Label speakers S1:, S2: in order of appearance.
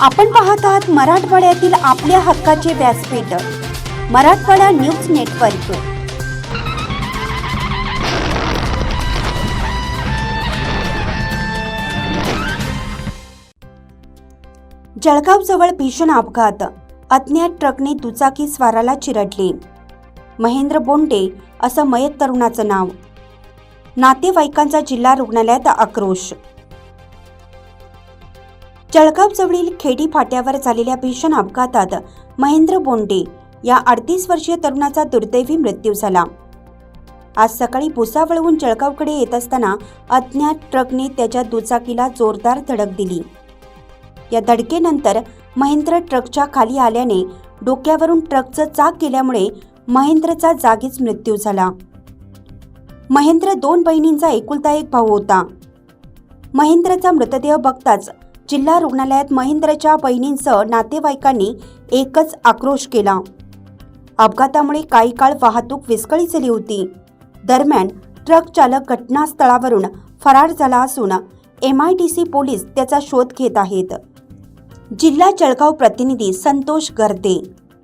S1: आपण पाहत आहात मराठवाड्यातील आपल्या हक्काचे व्यासपीठ मराठवाडा न्यूज नेटवर्क. जळगावजवळ भीषण अपघात. अज्ञात ट्रकने दुचाकी स्वाराला चिरडले. महेंद्र बोंडे असं मयत तरुणाचं नाव. नातेवाईकांचा जिल्हा रुग्णालयात आक्रोश. जळगावजवळील खेडी फाट्यावर झालेल्या भीषण अपघातात महेंद्र बोंडे या अडतीस वर्षीय तरुणाचा दुर्दैवी मृत्यू झाला. आज सकाळी भुसावळहून जळगावकडे येत असताना अज्ञात ट्रकने त्याच्या दुचाकीला जोरदार धडक दिली. या धडकेनंतर महेंद्र ट्रकच्या खाली आल्याने डोक्यावरून ट्रकचं चाक गेल्यामुळे महेंद्रचा जागीच मृत्यू झाला. महेंद्र दोन बहिणींचा एकुलता एक भाऊ होता. महेंद्रचा मृतदेह बघताच जिल्हा रुग्णालयात महेंद्रच्या बहिणींसह नातेवाईकांनी एकच आक्रोश केला. अपघातामुळे काही काळ वाहतूक विस्कळीत झाली होती. दरम्यान ट्रक चालक घटनास्थळावरून फरार झाला असून एम आय टी सी पोलीस त्याचा शोध घेत आहेत. जिल्हा जळगाव प्रतिनिधी संतोष गर्दे